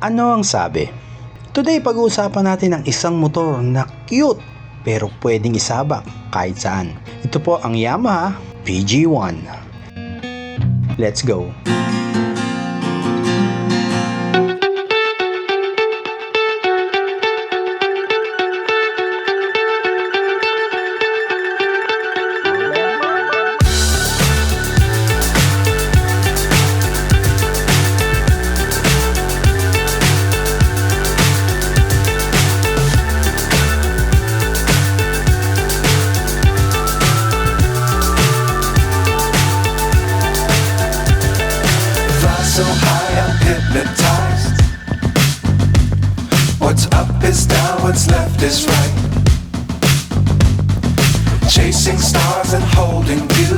Ano ang sabi? Today pag-uusapan natin ang isang motor na cute pero pwedeng isabak kahit saan. Ito po ang Yamaha VG1. Let's go! Fly so high, I'm hypnotized. What's up is down, what's left is right. Chasing stars and holding you.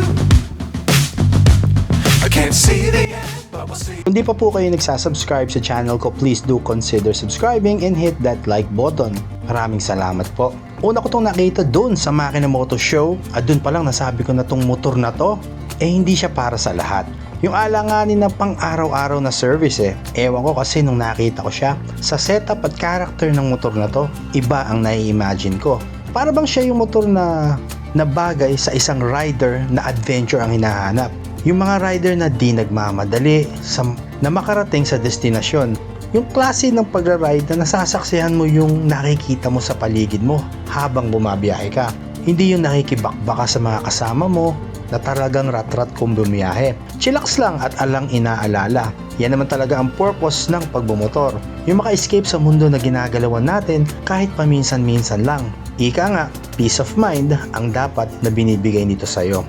I can't see the end, but we'll see. Kung di pa po kayo nagsasubscribe sa channel ko, please do consider subscribing and hit that like button. Maraming salamat po. Una ko itong nakita doon sa Makina Moto Show at doon pa lang nasabi ko na tong motor na to, eh hindi siya para sa lahat. Yung alanganin ng pang araw-araw na service eh. Ewan ko kasi nung nakita ko siya, sa setup at character ng motor na to, iba ang nai-imagine ko. Para bang siya yung motor na na bagay sa isang rider na adventure ang hinahanap. Yung mga rider na di nagmamadali sa, na makarating sa destinasyon. Yung klase ng pagra-ride na nasasaksihan mo yung nakikita mo sa paligid mo habang bumabiyahe ka. Hindi yung nakikibakbaka sa mga kasama mo na talagang rat-rat kung bumiyahe. Chillax lang at alang inaalala. Yan naman talaga ang purpose ng pagbumotor. Yung maka-escape sa mundo na ginagalawan natin kahit paminsan-minsan lang. Ika nga, peace of mind ang dapat na binibigay nito sa'yo.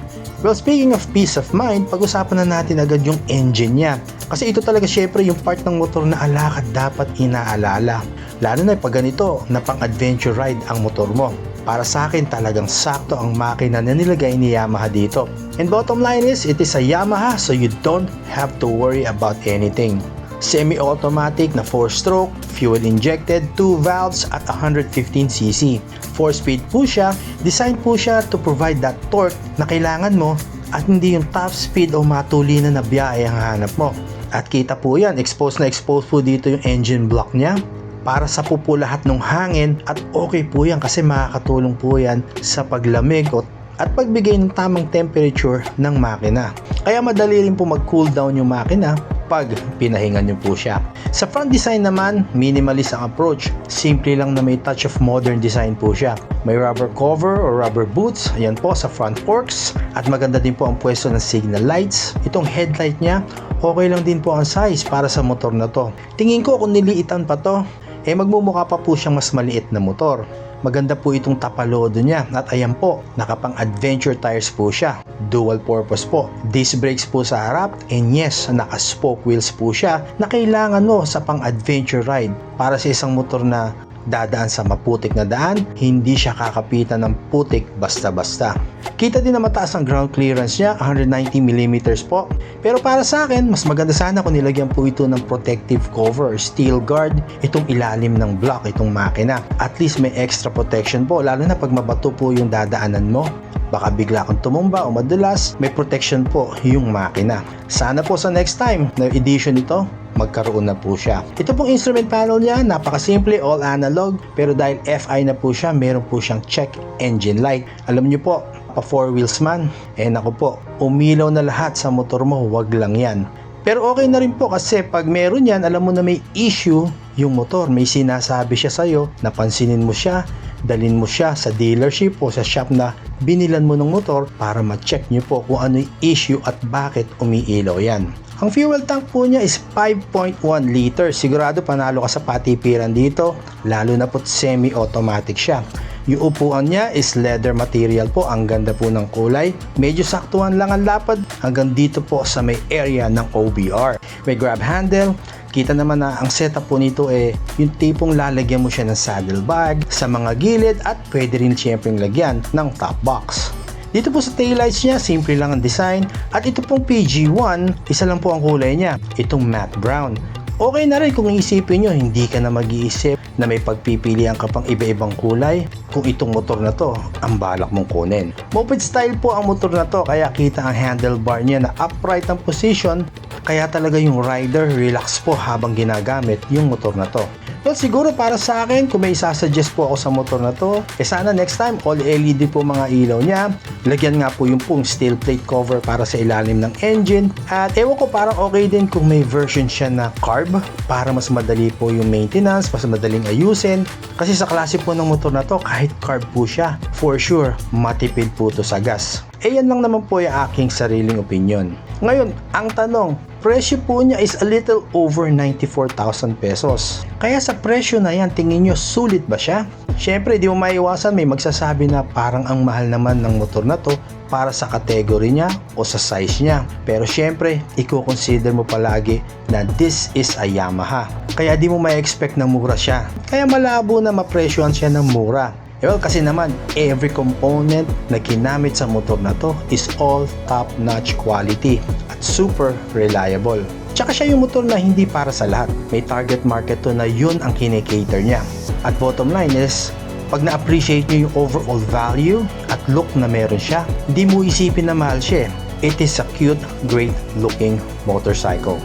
Well, speaking of peace of mind, pag-usapan na natin agad yung engine niya. Kasi ito talaga syempre yung part ng motor na alakad dapat inaalala. Lalo na pag ganito na pang adventure ride ang motor mo. Para sa akin talagang sakto ang makina na nilagay ni Yamaha dito. And bottom line is, it is a Yamaha so you don't have to worry about anything. Semi-automatic na 4-stroke, fuel-injected, 2 valves at 115cc. 4-speed po siya, designed po siya to provide that torque na kailangan mo at hindi yung top speed o matulinan na biyahe ang hanap mo. At kita po yan, exposed na exposed po dito yung engine block niya para sa po po lahat ng hangin at okay po yan kasi makakatulong po yan sa paglamig o at pagbigay ng tamang temperature ng makina. Kaya madali rin po mag-cool down yung makina pag pinahingan nyo po siya. Sa front design naman, minimalist ang approach. Simple lang na may touch of modern design po siya. May rubber cover or rubber boots, ayan po sa front forks. At maganda din po ang pwesto ng signal lights. Itong headlight niya, okay lang din po ang size para sa motor na to. Tingin ko kung niliitan pa to, eh magmumukha pa po siyang mas maliit na motor. Maganda po itong tapalodo niya at ayan po, nakapang adventure tires po siya. Dual purpose po. Disc brakes po sa harap and yes, naka-spoke wheels po siya na kailangan mo sa pang adventure ride para sa isang motor na dadaan sa maputik na daan, hindi siya kakapitan ng putik basta-basta. Kita din na mataas ang ground clearance niya, 190mm po. Pero para sa akin, mas maganda sana kung nilagyan po ito ng protective cover, steel guard, itong ilalim ng block, itong makina. At least may extra protection po, lalo na pag mabato po yung dadaanan mo baka bigla kang tumumba o madulas, may protection po yung makina. Sana po sa next time na edition nito, magkaroon na po siya. Ito pong instrument panel niya, napakasimple, all analog, pero dahil FI na po siya, meron po siyang check engine light. Alam niyo po, pa four wheels man, eh naku po, umilaw na lahat sa motor mo, wag lang yan. Pero okay na rin po kasi pag meron yan, alam mo na may issue yung motor. May sinasabi siya sa'yo, napansinin mo siya, dalin mo siya sa dealership o sa shop na binilan mo ng motor para ma-check nyo po kung ano yung issue at bakit umiilaw yan. Ang fuel tank po niya is 5.1 liters. Sigurado panalo ka sa patipiran dito, lalo na po semi-automatic siya. Yung upuan niya is leather material po. Ang ganda po ng kulay. Medyo saktuhan lang ang lapad hanggang dito po sa may area ng OBR. May grab handle. Kita naman na ang setup po nito eh yung tipong lalagyan mo siya ng saddle bag sa mga gilid at pwede rin siyempre lagyan ng top box. Dito po sa taillights niya, simple lang ang design. At ito pong PG1, isa lang po ang kulay niya. Itong matte brown. Okay na rin kung isipin nyo, hindi ka na mag-iisip na may pagpipilian ka pang iba-ibang kulay kung itong motor na to ang balak mong kunin. Moped style po ang motor na to kaya kita ang handlebar niya na upright ang position Kaya talaga yung rider relax po habang ginagamit yung motor na to. Well, siguro para sa akin, kung may isasuggest po ako sa motor na to, eh sana next time, all LED po mga ilaw niya. Lagyan nga po yung pong steel plate cover para sa ilalim ng engine. At ewan ko, parang okay din kung may version siya na carb para mas madali po yung maintenance, mas madaling ayusin. Kasi sa klase po ng motor na to, kahit carb po siya, for sure, matipid po to sa gas. Eh yan lang naman po yung aking sariling opinion. Ngayon, ang tanong, presyo po niya is a little over 94,000 pesos. Kaya sa presyo na yan, tingin nyo sulit ba siya? Siyempre, di mo maiwasan may magsasabi na parang ang mahal naman ng motor na to para sa category niya o sa size niya. Pero siyempre, i-consider mo palagi na this is a Yamaha. Kaya di mo may expect na mura siya. Kaya malabo na mapresyohan siya ng mura. Well, kasi naman, every component na ginamit sa motor na to is all top-notch quality at super reliable. Tsaka siya yung motor na hindi para sa lahat. May target market to na yun ang kinikater niya. At bottom line is, pag na-appreciate nyo yung overall value at look na meron siya, hindi mo isipin na mahal siya. eh. It is a cute, great looking motorcycle.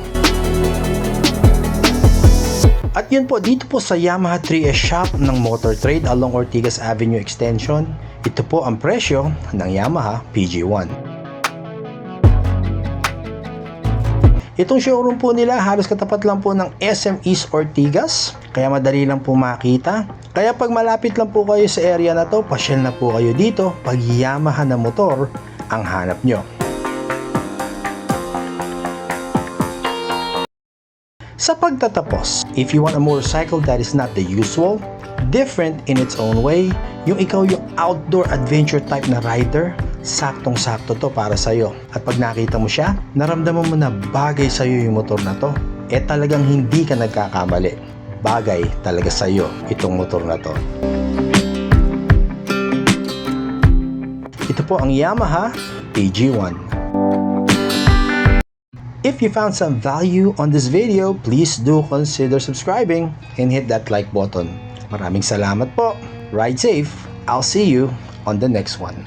At yun po, dito po sa Yamaha 3S shop ng Motor Trade along Ortigas Avenue Extension, ito po ang presyo ng Yamaha PG1. Itong showroom po nila halos katapat lang po ng SM East Ortigas, kaya madali lang po makita. Kaya pag malapit lang po kayo sa area na to, pasyal na po kayo dito pag Yamaha na motor ang hanap nyo. Sa pagtatapos, if you want a motorcycle that is not the usual, different in its own way, yung ikaw yung outdoor adventure type na rider, saktong-sakto to para sa'yo. At pag nakita mo siya, naramdaman mo na bagay sa'yo yung motor na to. Eh talagang hindi ka nagkakamali. Bagay talaga sa'yo itong motor na to. Ito po ang Yamaha AG1. If you found some value on this video, please do consider subscribing and hit that like button. Maraming salamat po. Ride safe. I'll see you on the next one.